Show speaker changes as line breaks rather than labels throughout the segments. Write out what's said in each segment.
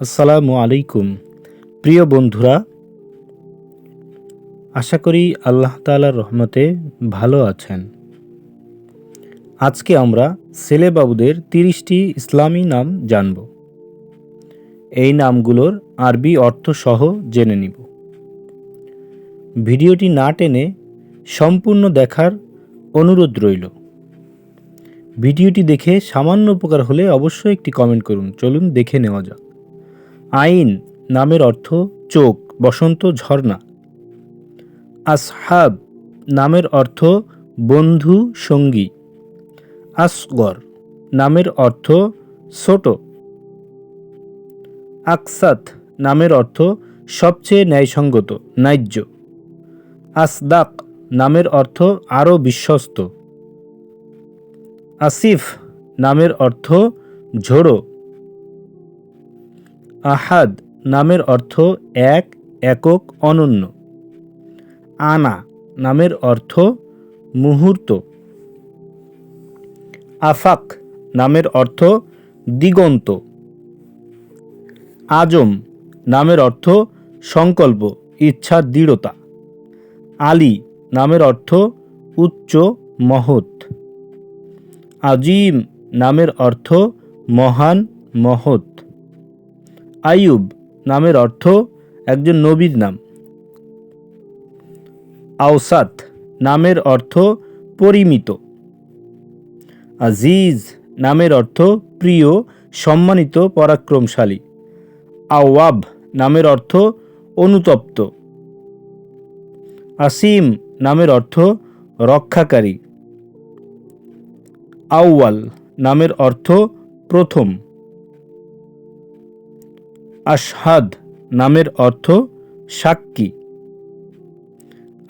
আসসালামু আলাইকুম। প্রিয় বন্ধুরা, আশা করি আল্লাহ তাআলার রহমতে ভালো আছেন। আজকে আমরা ছেলে বাবুদের তিরিশটি ইসলামী নাম জানব। এই নামগুলোর আরবি অর্থ সহ জেনে নিব। ভিডিওটি না টেনে সম্পূর্ণ দেখার অনুরোধ রইল। ভিডিওটি দেখে সামান্য উপকার হলে অবশ্যই একটি কমেন্ট করুন। চলুন দেখে নেওয়া যাক। আইন নামের অর্থ চোখ, বসন্ত, ঝর্ণা। আসহাব নামের অর্থ বন্ধু, সঙ্গী। আসগর নামের অর্থ ছোট। আকসাত নামের অর্থ সবচেয়ে ন্যায়সঙ্গত, ন্যায্য। আসদাক নামের অর্থ আরও বিশ্বস্ত। আসিফ নামের অর্থ ঝোড়ো। আহাদ নামের অর্থ এক, একক, অনন্য। আনা নামের অর্থ মুহূর্ত। আফাক নামের অর্থ দিগন্ত। আজম নামের অর্থ সংকল্প, ইচ্ছা, দৃঢ়তা। আলী নামের অর্থ উচ্চ, মহৎ। আজিম নামের অর্থ মহান, মহৎ। আয়ুব নামের অর্থ একজন নবীর নাম। আওসাত নামের অর্থ পরিমিত। আজিজ নামের অর্থ প্রিয়, সম্মানিত, পরাক্রমশালী। আওয়াব নামের অর্থ অনুতপ্ত। আসিম নামের অর্থ রক্ষাকারী। আউয়াল নামের অর্থ প্রথম। আশহাদ নামের অর্থ সাক্ষী।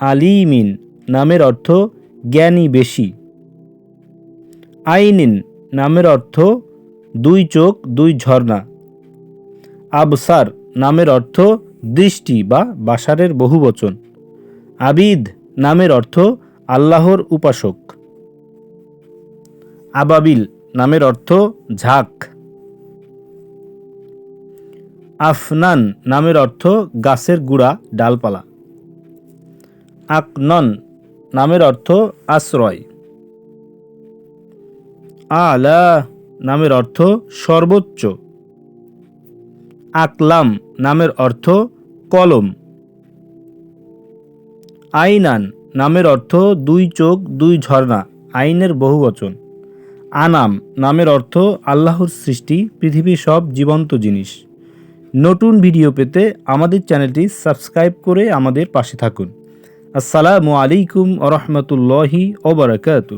আলিমিন নামের অর্থ জ্ঞানী বেশি। আইনিন নামের অর্থ দুই চোখ, দুই ঝর্ণা। আবসার নামের অর্থ দৃষ্টি বা বাসারের বহুবচন। আবিদ নামের অর্থ আল্লাহর উপাসক। আবাবিল নামের অর্থ ঝাঁক। আফনান নামের অর্থ গাছের গুড়া, ডালপালা। আকনন নামের অর্থ আশ্রয়। আলা নামের অর্থ সর্বোচ্চ। আকলাম নামের অর্থ কলম। আইনান নামের অর্থ দুই চোখ, দুই ঝর্ণা, আইনের বহুবচন। আনাম নামের অর্থ আল্লাহর সৃষ্টি, পৃথিবীর সব জীবন্ত জিনিস। নতুন ভিডিও পেতে আমাদের চ্যানেলটি সাবস্ক্রাইব করে আমাদের পাশে থাকুন। আসসালামু আলাইকুম আ রহমতুল্লাহি ওবরাকাতু